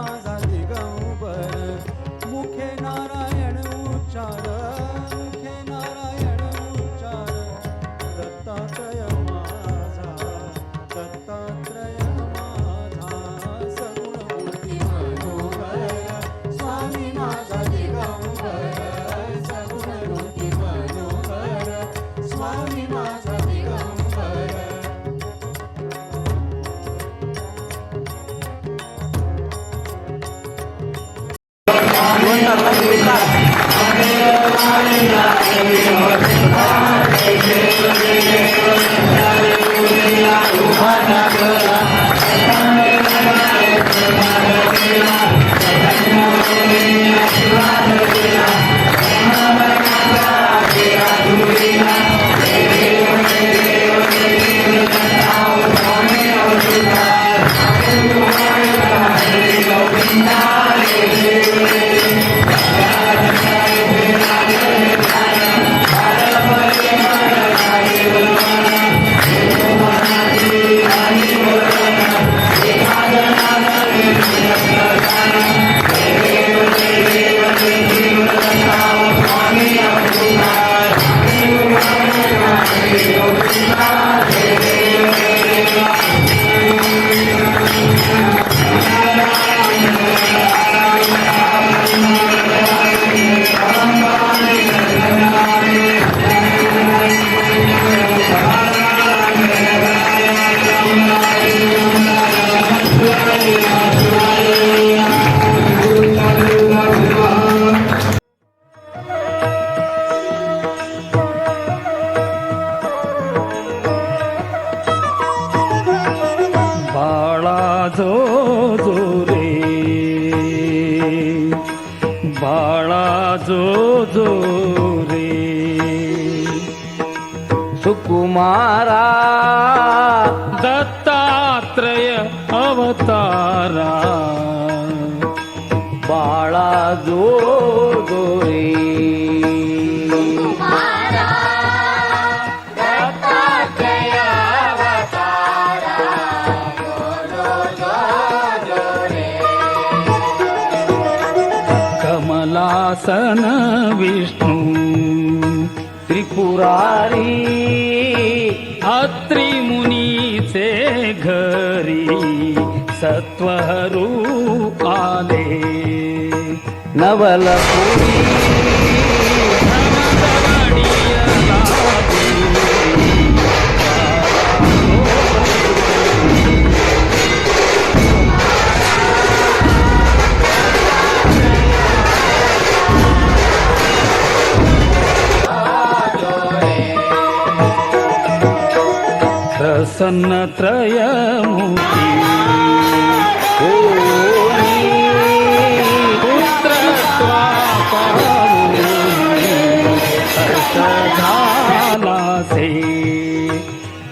Oh. बाळा जो जो रे. बाळा जो जो रे. सुकुमारा दत्तात्रय अवतारा. बाळा जो कमलासन विष्णू त्रिपुरारी अत्रि मुनीचे घरी सत्वहरू आले. नवलपुरी प्रसन्न त्रयमूर्ती पुत्रत्वा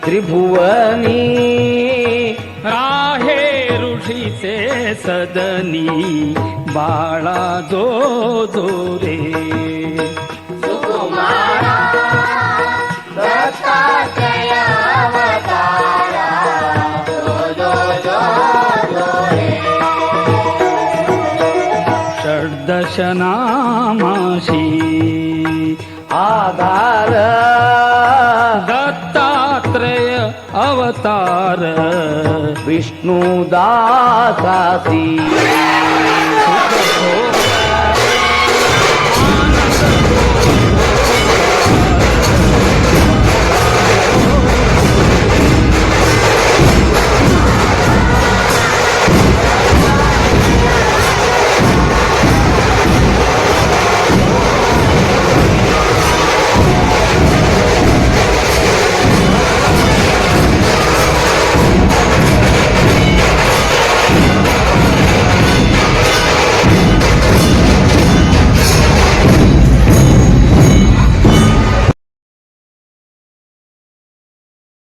त्रिभुवनी राहे ऋषीचे सदनी बाळा जो जो रे दशनामाशी आधार। दत्तात्रय अवतार। विष्णुदासासी सुखभोग